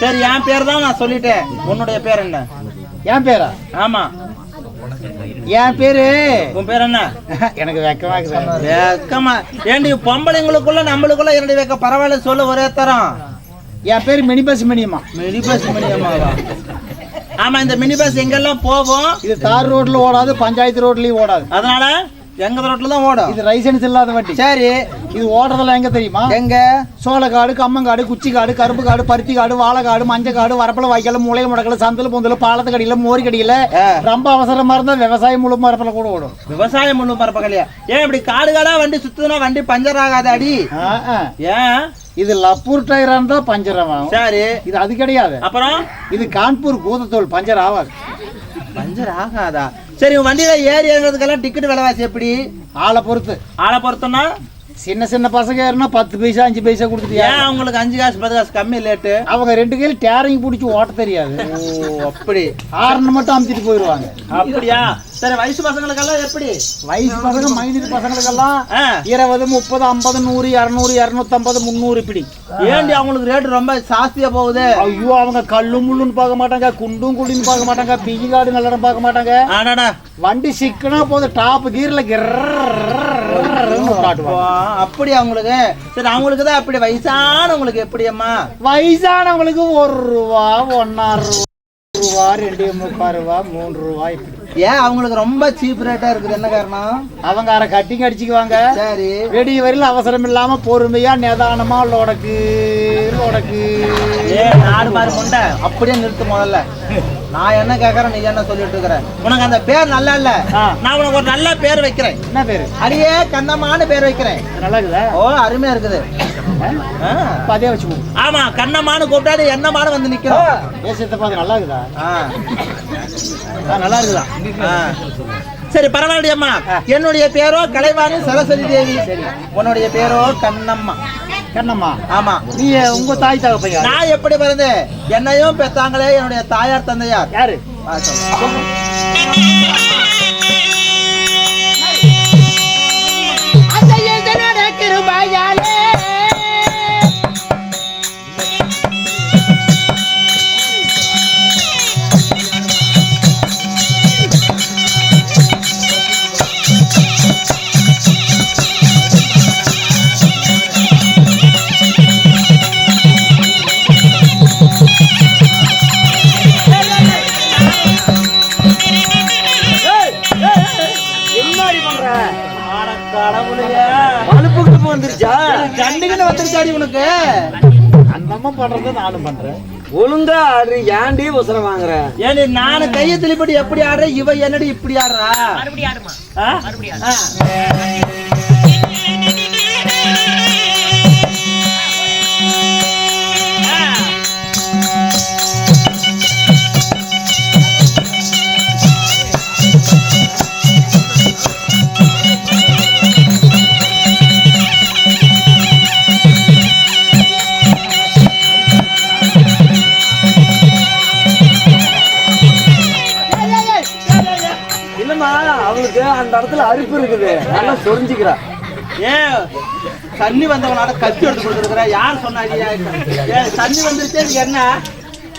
சரி என் பேர் தான் நான் சொல்லிட்டேன். உன்னுடைய பேர் என்ன? என் பேரா? ஆமா. என் பேரு? உன் பேர் என்ன? எனக்கு வெக்கமா வெக்கமா. ஏண்டி பொம்பளைங்களுக்குள்ள நம்மளுக்குள்ள இரண்டு வைக்க பரவாயில்ல சொல்லு ஒரே தரம். என் பேரு mini bus Miniyamma mini bus மினியமாவா ஆமா இந்த மினி பஸ் எங்கெல்லாம் போகும்? இது தார் ரோட்ல ஓடாது பஞ்சாயத்து ரோட்லயும் ஓடாது. அதனால? எங்க ரோட்ல தான் ஓடும். இது லைசன்ஸ் இல்லாத வண்டி. சரி. இது ஓடுறதெல்லாம் எங்க தெரியுமா? எங்க? சோளக்காடு கம்மங்காடு குச்சி காடு கரும்பு காடு பருத்தி காடு வாழைக்காடு மஞ்சள் காடு வரப்பல வாய்க்கால் முளைய முடக்கல சந்தல பொந்தல பாலத்து கடியில மோரி கடியில. ஆ. ரொம்ப அவசரமா இருந்தா விவசாயம் முழு மரப்பல கூட ஓடும். விவசாயம் முழு பரப்பகலையா ஏன் இப்படி காடு காடா வண்டி சுத்துனா வண்டி பஞ்சர் ஆகாத அடி. ஏன்? இது லப்பூர் டயரா இருந்தா பஞ்சர் ஆகும் சரி. இது அது கிடையாது. அப்புறம்? இது கான்பூர் பூதத்தோல் பஞ்சர் ஆகாது. பஞ்சர் ஆகாதா? சரி உன் வண்டியில ஏறி இறங்குறதுக்கெல்லாம் டிக்கெட் விலைவாசி எப்படி? ஆளை பொறுத்து. ஆளை பொறுத்தோம்னா சின்ன சின்ன பசங்க ஏறினா பத்து பைசா அஞ்சு பைசா கொடுத்துட்டு ஏன் அவங்களுக்கு அஞ்சு காசு பத்து காசு கம்மி லேட்டு அவங்க ரெண்டு கையில் டேரிங் பிடிச்சி ஓட்ட தெரியாது. ஓ அப்படி. ஆறுன்னு மட்டும் அமுத்திட்டு போயிடுவாங்க. அப்படியா? சரி வயசு பசங்களுக்கெல்லாம் எப்படி? வயசு பசங்க மைனர் பசங்களுக்கெல்லாம் இருபது முப்பது ஐம்பது நூறு இரநூறு இரநூத்தம்பது முந்நூறு இப்படி ஏண்டி அவங்களுக்கு ரேட் ரொம்ப ஜாஸ்தியா போகுது? ஐயோ அவங்க கல்லு முள்ளுன்னு பார்க்க மாட்டாங்க குண்டும் குழின்னு பார்க்க மாட்டாங்க பிஜி காடு நல்லடம் பார்க்க மாட்டாங்க. ஆடாடா. வண்டி சிக்கனா போதும் டாப் கீர்ல அப்படி அவங்களுக்கு? சரி அவங்களுக்கு தான் அப்படி. வயசானவங்களுக்கு எப்படி அம்மா? வயசானவங்களுக்கு ஒரு ரூபா ஒன்னாறு ரூபா ரெண்டு முக்கால் ரூபா மூணு ரூபா இப்படி. ஏன் அவங்களுக்கு ரொம்ப சீப் ரேட்டா இருக்குது? என்ன காரணம்? அவங்க அரை கட்டிங் அடிச்சுக்குவாங்க. சரி. வெடி வரையில் அவசரம் இல்லாம பொறுமையா நிதானமா லோடக்கு லோடக்கு. ஏ நாடு மாதிரி முண்டை. அப்படியே நிறுத்து முதல்ல. நான் என்ன கேக்குறேன் நீ என்ன சொல்லிட்டு இருக்கிற? உனக்கு அந்த பேர் நல்லா இல்ல. நான் உனக்கு ஒரு நல்ல பேர் வைக்கிறேன். என்ன பேரு? அடியே கண்ணம்மான்னு பேர் வைக்கிறேன். நல்லா இருக்குதா? ஓ அருமையா இருக்குது. அதே வச்சுக்கோ ஆமா கண்ணம்மான்னு கூப்பிட்டாடு என்னமான்னு வந்து நிக்கிறோம்? தேசத்தை பார்த்து நல்லா இருக்குதா? நல்லா இருக்குதா. சரி பரவாயில்லையம்மா. என்னுடைய பேரோ கலைவாணி சரஸ்வதி தேவி. உன்னுடைய பேரோ கண்ணம்மா. கண்ணம்மா? ஆமா. நீ உங்க தாய் தகப்பையா நான் எப்படி பிறந்தேன்? என்னையும் பெத்தாங்களே என்னுடைய தாயார் தந்தையார்? யாரு? வந்துருச்சா? கண்டுக்குன்னு வந்துருச்சாடி உனக்கு? அந்த அம்மா பண்றத நானும் பண்றேன். ஒழுங்கா ஆடு ஏன்டி உசரம் வாங்குற? ஏடி நானு கையை திருப்படி எப்படி ஆடுற இவ என்னடி இப்படி ஆடுறா? ஆ? ஆ. இல்லம்மா இடத்துல அரிப்பு இருக்குது. நல்லா சொரிஞ்சுக்கிறா. ஏன் தண்ணி வந்தவனால கத்தி எடுத்து கொடுத்துருக்குற. யார் சொன்னாங்க? ஏன் தண்ணி வந்துருச்சே என்ன?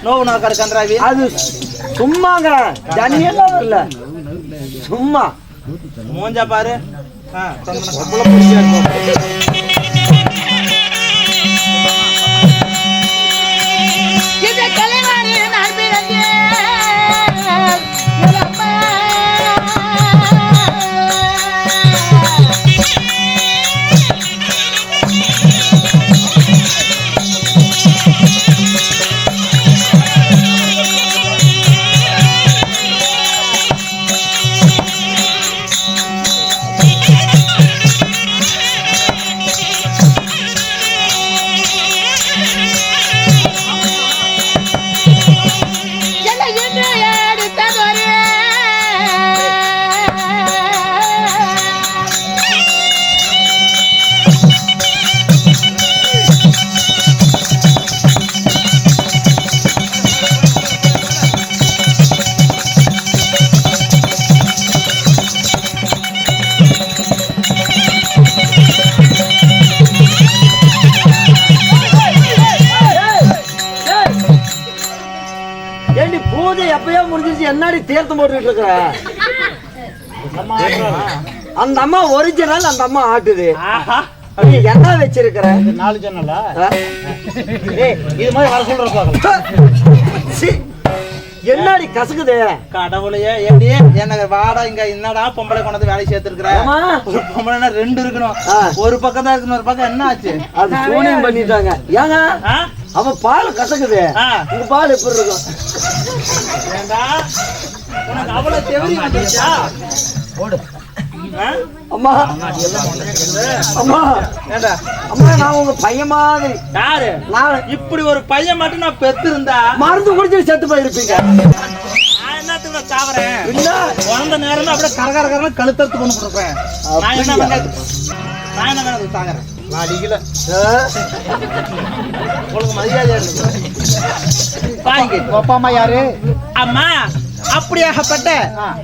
நோவு நோக்கற கன்றாவி. அது சும்மாங்க ஜன்னியெல்லாம் இல்ல. சும்மா. மூஞ்சா பாரு. ஆ, சொந்தம். என்னடி தீர்த்தம் போட்டுக்கிட்டு இருக்கிற. அந்த அம்மா ஒரிஜினல் அந்த அம்மா ஆட்டுது. என்ன வச்சிருக்கிற. நாலு ஜன்னலா இது மாதிரி வர சொல்ற பாக்கலாம் சீ, என்னடி கசக்குது? கடவுளையே எப்படி என்ன வாடா இங்க என்னடா பொம்பளை கொண்டு வேலை சேர்த்துருக்குற? ஆமா. ஒரு பொம்பளைனா ரெண்டு இருக்கணும். ஒரு பக்கம் தான் இருக்கணும் ஒரு பக்கம் என்ன ஆச்சு? அது சூனியம் பண்ணிட்டாங்க. ஏங்க? ஆ? அவன் பால் கசக்குது. உங்க பால் எப்படி இருக்கும்? உனக்கு அவ்வளவு தெவரி வந்துச்சா ஆ? அம்மா. அம்மா. அம்மா நான் உங்க பையன் மாதிரி. யாரு? நான். இப்படி ஒரு பையன் மட்டும் நான் பெத்து இருந்தா மருந்து குடிச்சு செத்து போயிருப்பீங்க. சாவறேன்? என்ன குழந்த நேரம் அப்படியே கரகர கரகர கழுத்தறுத்து கொண்டு கொடுப்பேன் நான் என்ன பண்ண நான் என்ன சாகறேன் அடிக்கல. ஆ? உங்களுக்கு மரியாதையா இருக்கு. வாங்கி உங்க அப்பா அம்மா யாரு? அம்மா அப்படியாகப்பட்ட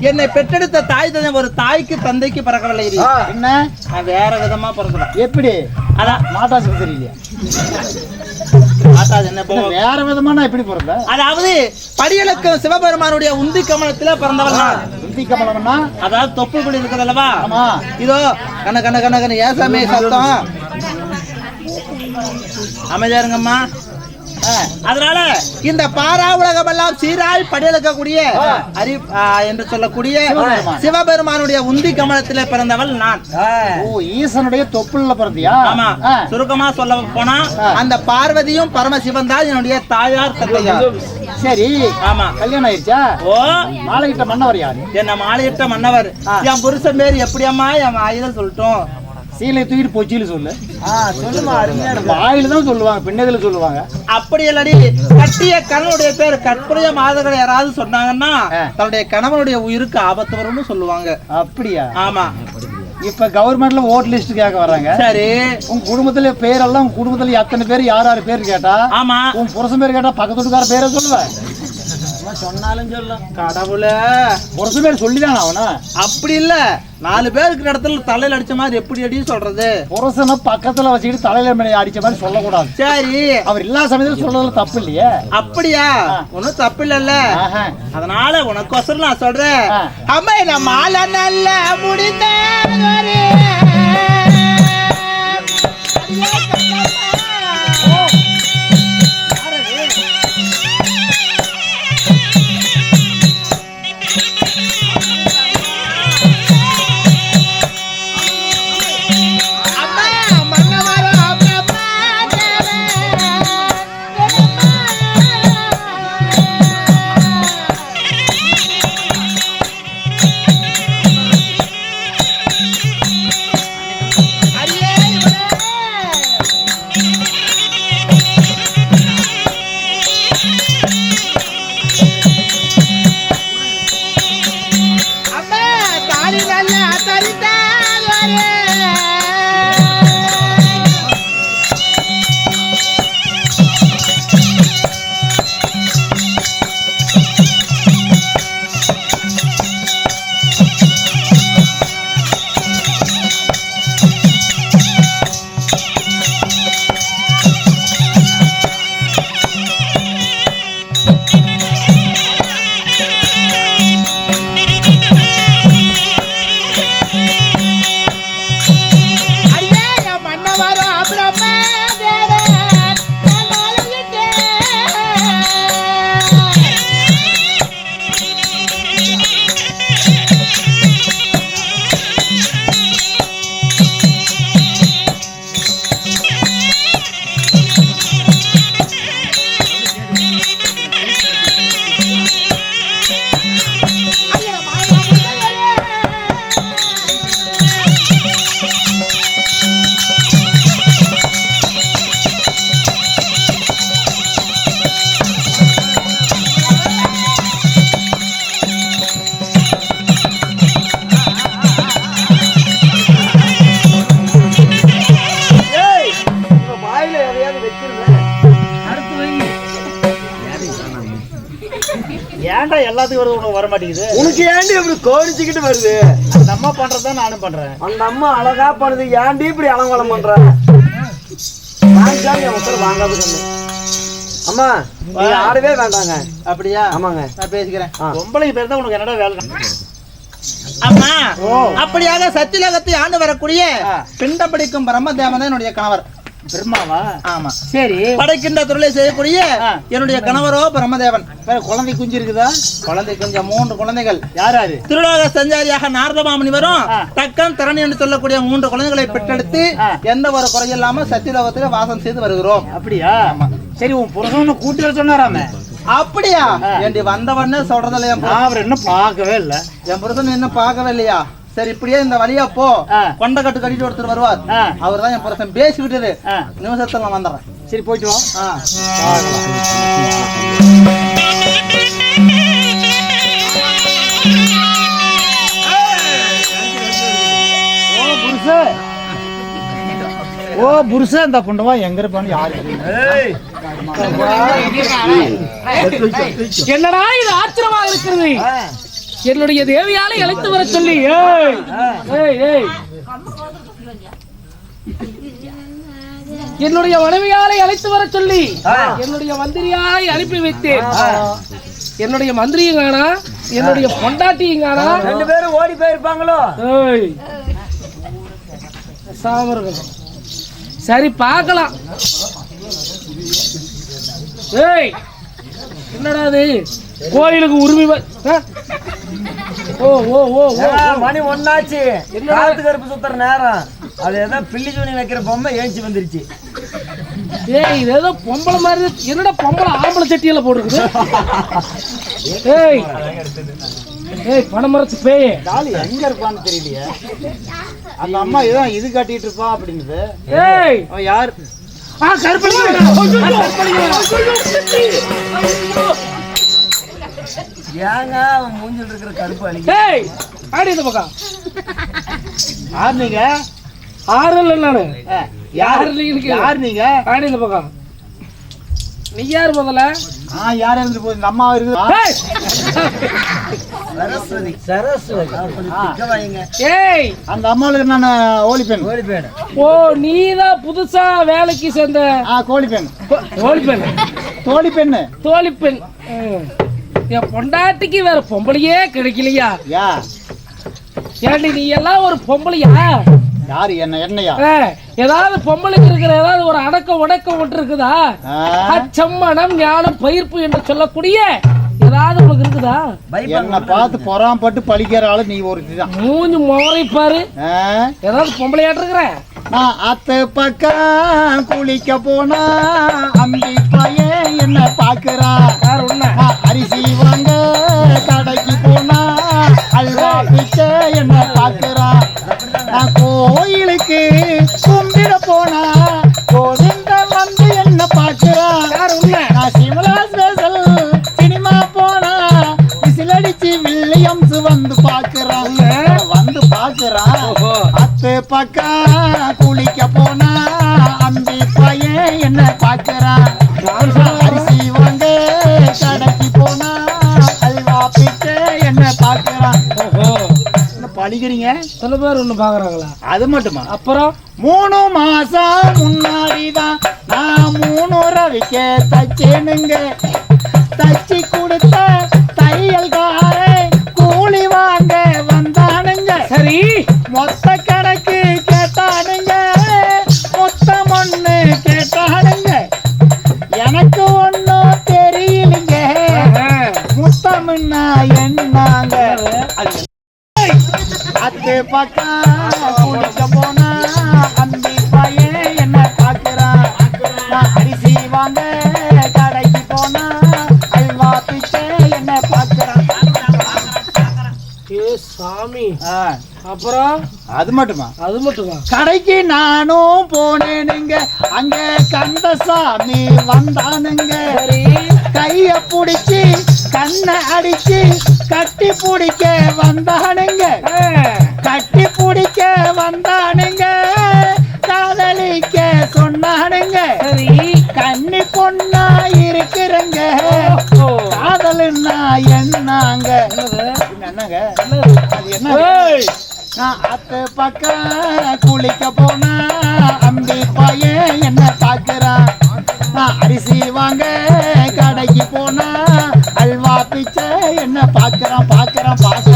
என்னை பெற்றெடுத்த தாய் தந்தை ஒரு தாய்க்கு தந்தைக்கு பிறக்கவில்லை. என்ன? நான் வேற விதமா பிறக்கிறேன் எப்படி? அதான் என்ன போ வேற விதமா நான் எப்படி பிறந்த அதாவது படியலுக்கும் சிவபெருமானுடைய உந்தி கமலத்துல பிறந்தவள் இந்தி கமலம்னா அதாவது தொப்புக்குடி இருக்குது அல்லவா? ஆமா. இதோ கண்ண கண்ண கண்ண கண்ண ஏசாமே சத்தம். அமைதியா இருங்கம்மா. அதனால இந்த பாரா உலகமெல்லாம் சீராய் படியெடுக்கக்கூடிய அறி என்று சொல்லக்கூடிய சிவபெருமான். சிவபெருமானுடைய உந்தி கமலத்திலே பிறந்தவள் நான். ஓ ஈசனுடைய தொப்புள்ள பிறந்தியா? ஆமா. சுருக்கமா சொல்ல போனா. அந்த பார்வதியும் பரமசிவன் தான் என்னுடைய தாயார் தந்தையார். சரி. ஆமா. கல்யாணம் ஆயிடுச்சா? ஓ. மாலையிட்ட மன்னவர் யாரு? என்ன மாலையிட்ட மன்னவர். என் புருஷன் பேர் எப்படியம்மா என் வாயில சொல்லட்டும். சீலை தூக்கிட்டு பொச்சியில சொல்லு. சொல்லுமா அருமையா வாயில தான் சொல்லுவாங்க பின்னதுல சொல்லுவாங்க. அப்படி இல்லடி கட்டிய கணவனுடைய பேர் கற்புடைய மாதர்கள் யாராவது சொன்னாங்கன்னா. தன்னுடைய கணவனுடைய உயிருக்கு ஆபத்து வரும்னு சொல்லுவாங்க. அப்படியா? ஆமா. இப்ப கவர்மெண்ட்ல ஓட் லிஸ்ட் கேட்க வர்றாங்க சரி. உங்க குடும்பத்துல பேரெல்லாம் உங்க குடும்பத்துல எத்தனை பேர் யார் யார் பேர் கேட்டா? ஆமா. உன் புருஷன் பேர் கேட்டா பக்கத்து வீட்டுக்கார பேரை சொல்லுவேன் சொன்னாலும் சொல்லும் கடவுளே. புருஷன் பேர் சொல்லிதான் அவனா? அப்படி இல்ல. நாலு பேர் இருக்கிற இடத்துல தலையில அடிச்ச மாதிரி எப்படி அடி சொல்றது? புருஷனை பக்கத்துல வச்சுக்கிட்டு தலையில மேல அடிச்ச மாதிரி சொல்லக்கூடாது. சரி. அவர் எல்லா சமயத்திலும் சொல்றதுல தப்பு இல்லையே. அப்படியா? ஒண்ணும் தப்பு இல்லல்ல. ஆஹா. அதனால உனக்கோசரம் நான் சொல்றேன். அம்மா என்ன மாலை நல்ல முடிந்த ஏன்டா வருது உனக்கு வர மாட்டேங்குது உனக்கு ஏண்டி இப்படி கோடிச்சுக்கிட்டு வருது? அந்த அம்மா பண்றதுதான் நானும் பண்றேன். அந்த அம்மா அழகா பண்ணுது. ஏன்டி இப்படி அலங்கோலம் பண்ற? வாங்கிட்டாலும் என் உத்தரவு வாங்காத சொன்னேன் அம்மா நீங்க ஆடவே வேண்டாங்க. அப்படியா? ஆமாங்க. நான் பேசிக்கிறேன். ஆ. பொம்பளை பேர் தான் உனக்கு என்னடா வேலை? அம்மா அப்படியாக சத்தியலோகத்தை ஆண்டு வரக்கூடிய. பிண்டம் பிடிக்கும் பிரம்மதேவன் தான் என்னுடைய கணவர். பிரம்மாவா? ஆமா. சரி. படைக்கின்ற தொழிலை செய்யக்கூடிய. என்னுடைய கணவரோ பிரம்மதேவன். குழந்தை குஞ்சு இருக்குதா குழந்தை கொஞ்சம் மூன்று குழந்தைகள். யார் யாரு? திருலோக சஞ்சாரியாக நாரதமாமணி வரும். தக்கன் திறன் என்று சொல்லக்கூடிய மூன்று குழந்தைகளை பெற்றெடுத்து. எந்த ஒரு குறையில்லாம சத்தியலோகத்திலே வாசம் செய்து வருகிறோம். அப்படியா? சரி உன் புருஷன் கூட்டி வர சொன்னாராமே. அப்படியா? ஆ. ஏண்டி வந்தவொடனே சொல்றதில்ல என் புருஷன். நான் அவர் இன்னும் பார்க்கவே இல்லை. என் புருஷன் இன்னும் பார்க்கவே இல்லையா? சரி இப்படியே இந்த வழியா போ. கொண்ட கட்டு கட்டிட்டு ஒருத்தர் வருவார். அவர் தான் என் புருஷன். பேசி விட்டுரு ஆ. நிமிஷத்துல நான் வந்துடுறேன். சரி போயிட்டு வா. ஓ புருஷ. ஓ புருஷ இந்த புண்டவா எங்க இருப்பான்னு யாரு என்னடா இது ஆச்சரியமா இருக்கிறது என்னுடைய தேவியாலை அழைத்து வர சொல்லி ஏய், ஏய், ஏய். என்னுடைய மனைவியாலை அழைத்து வர சொல்லி என்னுடைய மந்திரியாலை அனுப்பி வைத்தேன். என்னுடைய மந்திரியும் காணா என்னுடைய பொண்டாட்டியும் காணா. ரெண்டு பேரும் ஓடி போயிருப்பாங்களோ? இருக்கணும். சரி பார்க்கலாம். ஏய் என்னடா இது கோயிலுக்கு உரிமை? ஓ ஓ ஓ மணி ஒன்னாச்சு காத்து கருப்பு சுத்துற நேரம் அது ஏதோ பில்லி துணி வைக்கிற பொம்மை ஏஞ்சி வந்துருச்சு ஏய் இது ஏதோ பொம்பளை மாதிரி. என்னடா பொம்பளை ஆம்பளை சட்டியில போட்டுருக்குது ஏய் ஏய் பணமரத்து பேயே டாலி எங்க இருப்பான்னு தெரியலையே அந்த அம்மா இதான் இது காட்டிட்டு இருப்பா அப்படின்னுது ஏய் அவன் யார் ஆ கருப்பளிங்க ஏங்க அவன் மூஞ்சில் இருக்கிற கருப்பு அழி ஏய் ஆடி இந்த பக்கம். யார் நீங்க? ஆறு இல்லை நானு. யார் நீங்க? யார் நீங்க? ஆடி இந்த பக்கம். நீ யார் முதல்ல? ஆ யார் இருந்து போகுது? இந்த அம்மா இருக்குது ஏய்! சரஸ்வதி. சரஸ்வதி. கொஞ்சம் வைங்க. ஏய்! அந்த அம்மாவுக்கு நான் ஓலி பெண் ஓடி போயிடு ஓ நீதான் புதுசா வேலைக்கு சேர்ந்த ஆ கோழி பெண் தோழி பெண் என் பொண்டாட்டிக்கு வேற பொம்பளையே கிடைக்கலையா? யா. ஏண்டி நீ எல்லாம் ஒரு பொம்பளையா? யாரு என்ன என்னையா? ஏதாவது பொம்பளைக்கு இருக்கிற ஏதாவது ஒரு அடக்கம் உடக்கம் ஒன்று இருக்குதா? அச்சம்மனம் ஞானம் பயிர்ப்பு என்று சொல்லக்கூடிய ஏதாவது உனக்கு இருக்குதா? என்னை பார்த்து பொறாமப்பட்டு பழிக்கிற ஆளு நீ தான் மூஞ்சி முறை பாரு. ஏதாவது பொம்பளையாட்டு இருக்கிற? நான் அத்தை பக்கம் குளிக்க போனா அம்பி பையன் உன்ன நான் அரிசி வாங்க கடைக்கு போனா அல்வா பிச்சை என்ன பாக்குறான் நான் கோயிலுக்கு கும்பிட போனா கோவிந்தன் வந்து என்ன உன்ன? நான் சிமலா ஸ்பெஷல் சினிமா போனா வில்லியம்ஸ் வந்து பாக்குறான் அத்து பக்கம் சில பேர் ஒண்ணு பாக்குறாங்களா? அது மட்டுமா? அப்புறம் மூணு மாசம் முன்னாடிதான் நான் மூணு ரவிக்க தச்சேனுங்க. சாமி. அப்புறம்? அது மட்டுமா? அது மட்டுமா? கடைக்கு நானும் போனேனுங்க. அங்க கந்தசாமி வந்தானுங்க. சரி. கைய புடிச்சு கண்ணை அடிச்சு கட்டி பிடிக்க வந்தானுங்க. கட்டி பிடிக்க வந்தானுங்க. காதலிக்க சொன்னானுங்க. சரி. கன்னி நான் அத்தை பக்கம் குளிக்க போனா அம்பி பையன் என்ன பாக்குறான் நான் அரிசி வாங்க கடைக்கு போனா அல்வா பிச்சை என்ன பாக்குறான் பாக்குறான் பாக்குறான்